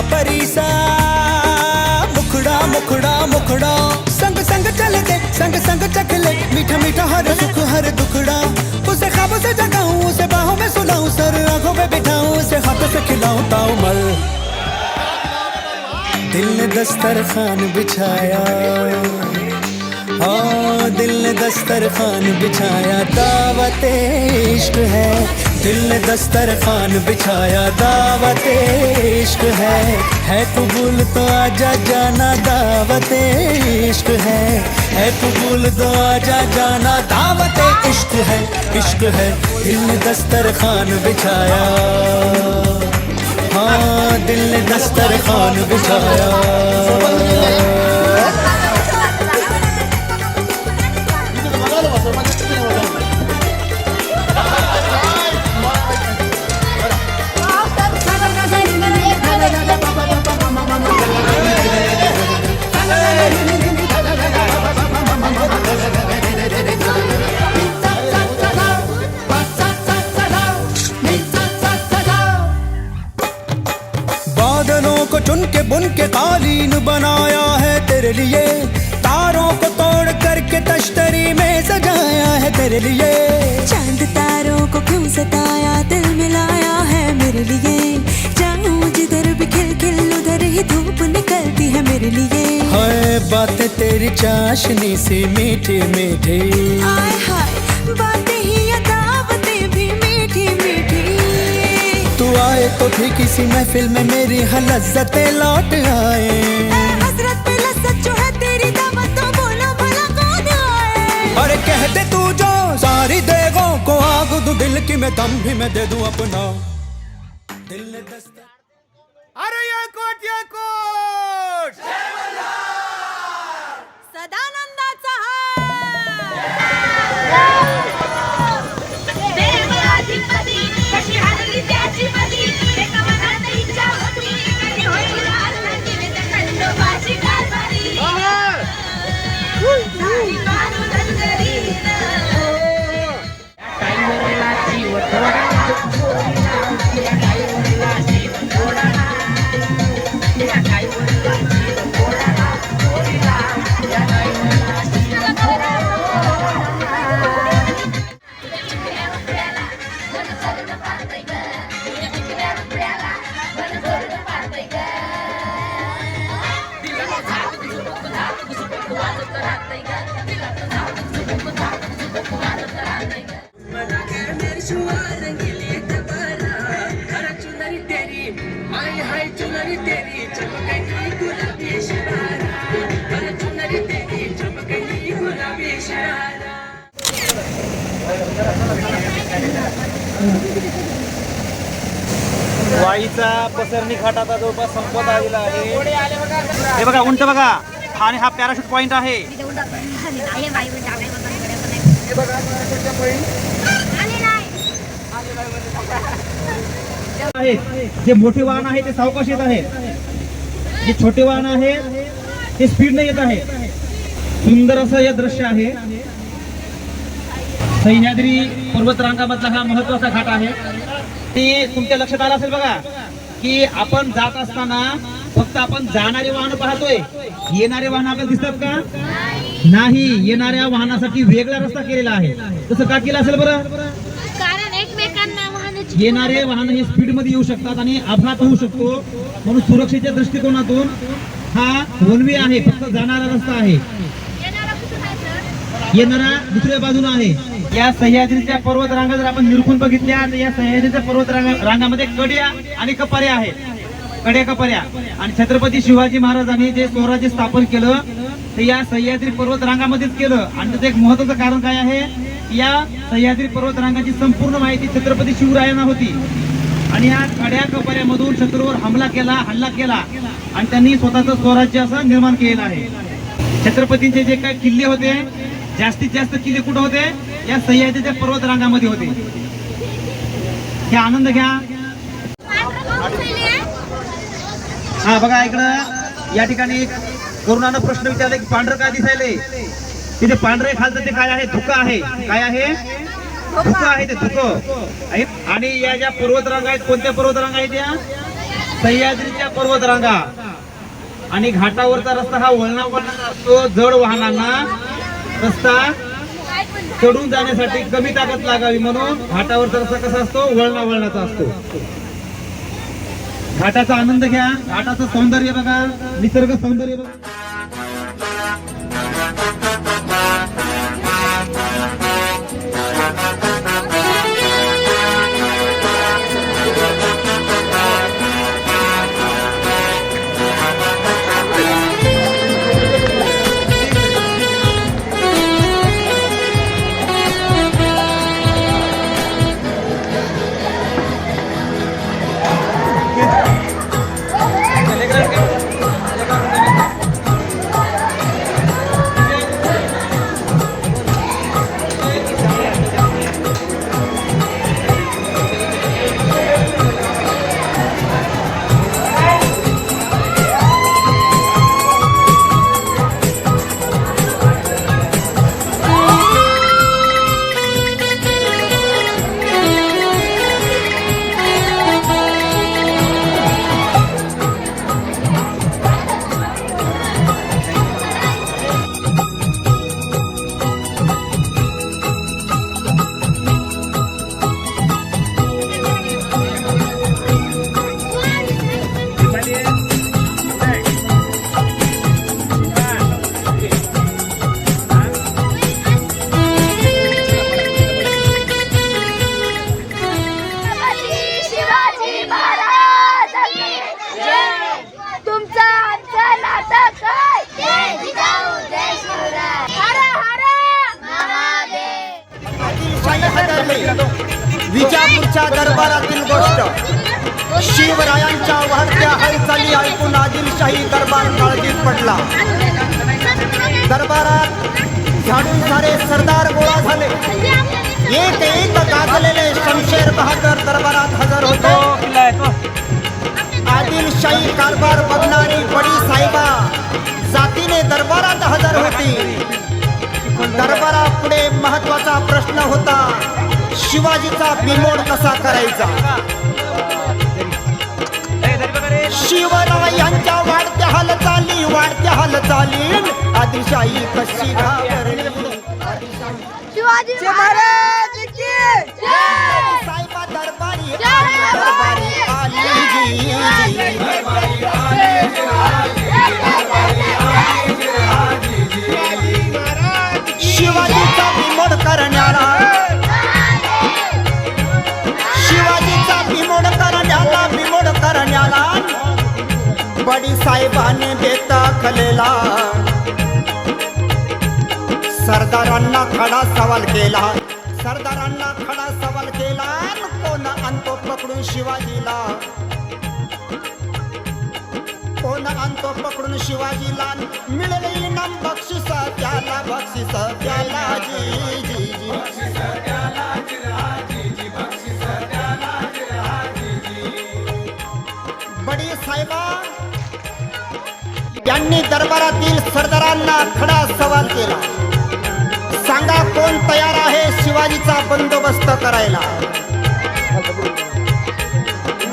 परीसा। मुखड़ा मुखड़ा मुखड़ा। संग संग चल दे, संग संग चख ले। मीठा मीठा हर सुख, हर दुखड़ा। उसे खाबों से जगाऊं, उसे बाहों में सुलाऊं सर आँखों पे बिठाऊं, उसे हाथों से खिलाऊं, ताऊ मल। दिल ने दस्तरखान बिछाया। हाँ दिल ने दस्तरखान बिछाया। दावत इश्क है। दिल ने दस्तरखान बिछाया, दावत इश्क है। है कबूल तो आजा जाना, दावत इश्क है। है कबूल तो आजा जाना, दावत इश्क है इश्क है। दिल ने दस्तरखान बिछाया। हाँ दिल ने दस्तरखान बिछाया। चाँद तारों को क्यों सताया? दिल मिलाया है मेरे लिए। जाऊँ जिधर भी खिल खिल उधर ही धूप निकलती है मेरे लिए। हाय बातें तेरी चाशनी से मीठी मीठी। आय हाय बातें ही या दावतें भी मीठी मीठी। तू आए तो भी किसी महफिल में मेरी हलजतें लौट आए। सारी देगों को आग दू दिल की मैं दम भी मैं दे दू अपना। दिल ने दस्ता अरे ये कोट ये कोट! वाईचा पसरणी आता जवळपास संपत आलेला आहे. हे बघा उंट बघा. आणि हा पॅराशूट पॉइंट आहे. आहेत जे मोठे वाहन आहे ते सावकाश येत आहेत जे छोटे वाहन आहे ते स्पीड येत आहे. सुंदर असं हे दृश्य आहे. सह्याद्री पर्वतरांगामधला हा महत्त्वाचा घाट आहे. ते तुमच्या लक्षात आलं असेल बघा की आपण जात असताना फक्त आपण जाणारे वाहन पाहतोय. येणारे वाहन आपल्याला दिसतात का? नाही. येणाऱ्या वाहनासाठी वेगळा रस्ता केलेला आहे. तसं का केलं असेल बरं? येणारे वाहन हे स्पीडमध्ये येऊ शकतात आणि अपघात होऊ शकतो. म्हणून सुरक्षेच्या दृष्टिकोनातून हा वनवे आहे फक्त जाणारा रस्ता आहे. येणारा दुसऱ्या बाजूला आहे. या सह्याद्रीच्या पर्वत रांगा जर आपण निरखून बघितल्या तर या सह्याद्रीच्या पर्वत रांगामध्ये कड्या आणि कपाऱ्या आहेत. कड्या कपाऱ्या. आणि छत्रपती शिवाजी महाराजांनी जे स्वराज्य स्थापन केलं ते या सह्याद्री पर्वत रांगामध्येच केलं. आणि त्याचं एक महत्वाचं कारण काय आहे? या सह्याद्री पर्वतरांगाची संपूर्ण माहिती छत्रपती शिवरायांना होती. आणि या कड्या कपाऱ्यामधून शत्रूवर हमला केला हल्ला केला. आणि त्यांनी स्वतःचं स्वराज्य असं निर्माण केलेलं आहे. छत्रपतींचे जे काही किल्ले होते जास्तीत जास्त किल्ले कुठे होते? या सह्याद्रीच्या पर्वतरांगामध्ये होते. हे आनंद घ्या. हा बघा इकडं या ठिकाणी करुणानं प्रश्न विचारले की पांढरं काय दिसायले तिथे पांढरे खालचं ते काय आहे? धुकं आहे. काय आहे? धुकं आहे ते धुकं. आहे. आणि या ज्या पर्वतरांगा आहेत कोणत्या पर्वतरांगा आहेत या? सह्याद्रीच्या पर्वतरांगा आणि घाटावरचा रस्ता हा वळणा असतो जड वाहनांना. रस्ता चढून जाण्यासाठी कमी ताकद लागावी म्हणून घाटावरचा रस्ता कसा असतो? वळणा वळणाचा असतो. घाटाचा आनंद घ्या. घाटाचं सौंदर्य बघा. निसर्ग सौंदर्य बघा. हालचाली ऐकून आदिलशाही दरबार काळजीत पडला. दरबारात झाडून सारे सरदार गोळा झाले. एक एक गाजलेले शमशेर बहादर दरबारात हजर होतो. आदिलशाही कारभार बघणारी बडी साहेबा जातीने दरबारात हजर होती. दरबारापुढे महत्त्वाचा प्रश्न होता शिवाजीचा बिमोड कसा करायचा? शिवरायांच्या वाढत्या हालचाली वाढत्या हालचाली. आदिलशाही कशी घाबरली? शिवाजी महाराज की दरबारी आली. शिवाजीचा बिमोड करण्याला बडी साहेबाने बेताखलेला सरदारांना खडा सवाल केला. सरदारांना खडा सवाल केला. कोण आणतो पकडून शिवाजीला? कोण आणतो पकडून शिवाजीला? मिळले इनाम बक्षिस त्याला बक्षिस त्याला जी जी जी. त्यांनी दरबारातील सरदारांना खडा सवाल केला. सांगा कोण तयार आहे शिवाजीचा बंदोबस्त करायला?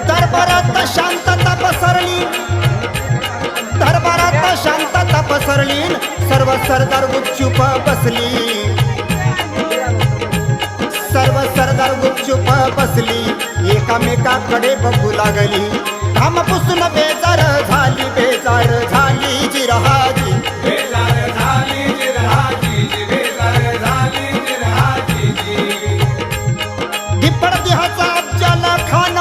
दरबारात शांतता पसरली. दरबारात शांतता पसरली. सर्व सरदार गुपचूप बसली. सर्व सरदार गुपचूप बसली. एकामेकाकडे बघू लागली. घाम पुसून बेजार झाली बेजार झाली जिरहाजी तिहाचा अफजल खान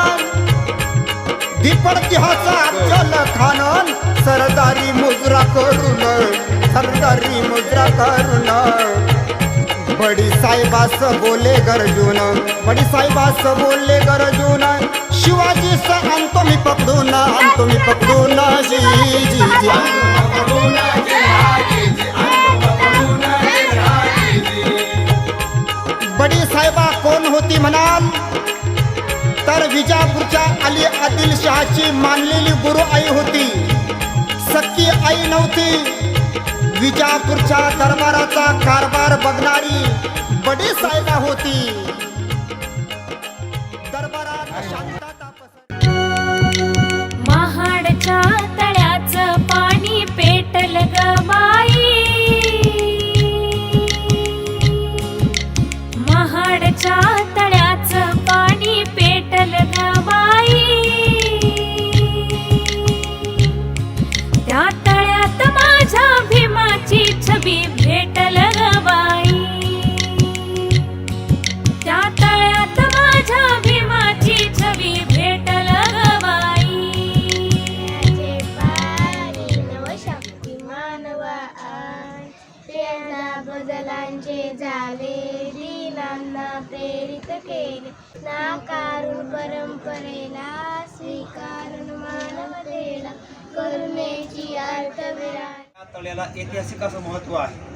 धिप्पड तिहाचा अफजल खान सरदारी मुजरा करून सरदारी मुजरा करून. बडी साहेबास बोले गरजून. बडी साहेबास बोलले गरजून. शिवाजी स आणतो मी पकडून आणतो मी पकडून. जी जी जी. बडी साहेबा कोण होती म्हणाल? तर विजापूरच्या अली आदिल शहाची मानलेली गुरु आई होती. सख्खी आई नव्हती. विजापूरच्या दरबाराचा कारभार बघणारी बडी सायबा होती. नाकारून परंपरेला स्वीकारून मानवतेला करुणेची अर्थविराट. या तळ्याला ऐतिहासिक असं महत्त्व आहे.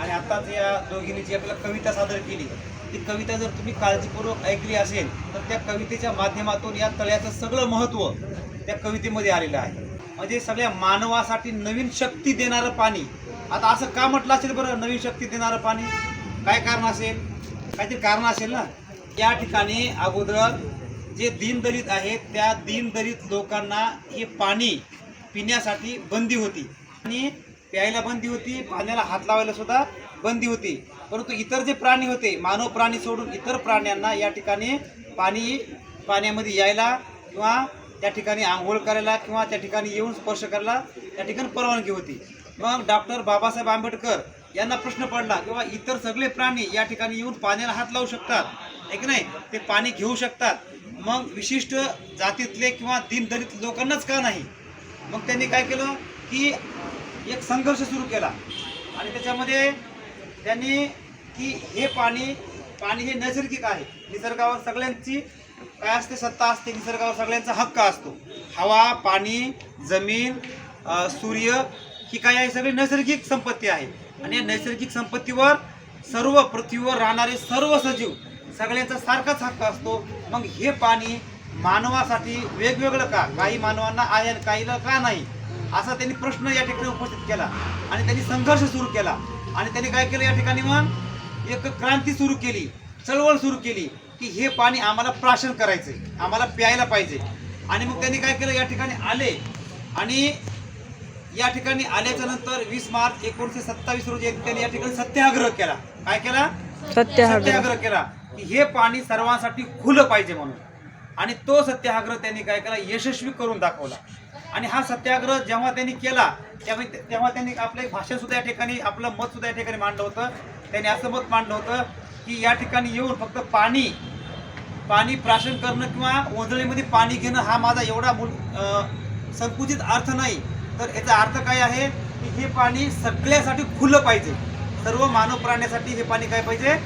आणि आताच या दोघींनी जी आपल्याला कविता सादर केली ती कविता जर तुम्ही काळजीपूर्वक ऐकली असेल तर त्या कवितेच्या माध्यमातून या तळ्याचं सगळं महत्त्व त्या कवितेमध्ये आलेलं आहे. म्हणजे सगळ्या मानवासाठी नवीन शक्ती देणारं पाणी. आता असं का म्हटलं असेल बरं नवीन शक्ती देणारं पाणी? काय कारण असेल? काहीतरी कारण असेल ना? या ठिकाणी अगोदर जे दीनदलित आहेत त्या दीनदलित लोकांना हे पाणी पिण्यासाठी बंदी होती. आणि प्यायला बंदी होती पाण्याला हात लावायला सुद्धा बंदी होती. परंतु इतर जे प्राणी होते मानव प्राणी सोडून इतर प्राण्यांना या ठिकाणी पाणी पाण्यामध्ये यायला किंवा त्या ठिकाणी आंघोळ करायला किंवा त्या ठिकाणी येऊन स्पर्श करायला त्या ठिकाणी परवानगी होती. मग डॉक्टर बाबासाहेब आंबेडकर यांना प्रश्न पडला किंवा इतर सगळे प्राणी या ठिकाणी येऊन पाण्याला हात लावू शकतात आहे की नाही? ते पाणी घेऊ शकतात. मग विशिष्ट जातीतले किंवा दीनदलित लोकांनाच का नाही? मग त्यांनी काय केलं की एक संघर्ष सुरू केला. आणि त्याच्यामध्ये त्यांनी की हे पाणी पाणी हे नैसर्गिक आहे. निसर्गावर सगळ्यांची काय असते? सत्ता असते. निसर्गावर सगळ्यांचा हक्क असतो. हवा पाणी जमीन सूर्य ही काय आहे? सगळी नैसर्गिक संपत्ती आहे. आणि या नैसर्गिक संपत्तीवर सर्व पृथ्वीवर राहणारे सर्व सजीव सगळ्यांचा सारखाच हक्क असतो. मग हे पाणी मानवासाठी वेगवेगळं का? काही मानवांना आहे आणि काहीला का नाही? असा त्यांनी प्रश्न या ठिकाणी उपस्थित केला. आणि त्यांनी संघर्ष सुरू केला. आणि त्यांनी काय केलं या ठिकाणी मग? एक क्रांती सुरू केली. चळवळ सुरू केली की हे पाणी आम्हाला प्राशन करायचं आम्हाला प्यायला पाहिजे. आणि मग त्यांनी काय केलं? या ठिकाणी आले. आणि या ठिकाणी आल्याच्यानंतर वीस मार्च एकोणीसशे सत्तावीस रोजी त्यांनी या ठिकाणी सत्याग्रह केला. काय केला? सत्याग्रह. केला. की हे पाणी सर्वांसाठी खुलं पाहिजे म्हणून. आणि तो सत्याग्रह त्यांनी काय केला? यशस्वी करून दाखवला. आणि हा सत्याग्रह जेव्हा त्यांनी केला तेव्हा तेव्हा त्यांनी आपलं भाषण सुद्धा या ठिकाणी आपलं मत सुद्धा या ठिकाणी मांडलं होतं. त्यांनी असं मत मांडलं होतं की या ठिकाणी येऊन फक्त पाणी पाणी प्राशन करणं किंवा ओंजळीमध्ये पाणी घेणं हा माझा एवढा मूल संकुचित अर्थ नाही. तर याचा अर्थ काय आहे की हे पाणी सगळ्यासाठी खुलं पाहिजे. सर्व मानव प्राण्यासाठी हे पाणी काय पाहिजे?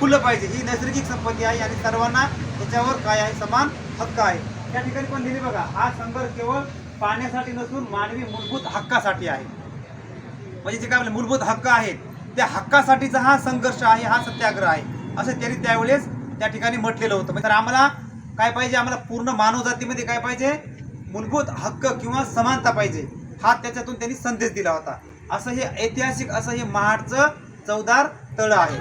खुलं पाहिजे. ही नैसर्गिक संपत्ती आहे आणि सर्वांना त्याच्यावर काय आहे? समान हक्क आहे. त्या ठिकाणी पण लिहिले बघा हा संघर्ष केवळ पाण्यासाठी नसून मानवी मूलभूत हक्कासाठी आहे. म्हणजे जे काय आपले मूलभूत हक्क आहेत. त्या हक्कासाठीचा हा संघर्ष आहे हा सत्याग्रह आहे. असं त्यांनी त्यावेळेस त्या ठिकाणी म्हटलेलं होतं. म्हणजे तर आम्हाला काय पाहिजे? आम्हाला पूर्ण मानव जातीमध्ये काय पाहिजे? मूलभूत हक्क किंवा समानता पाहिजे. हा त्याच्यातून त्यांनी संदेश दिला होता. असं हे ऐतिहासिक असं हे महाडचं चौदार तळ आहे.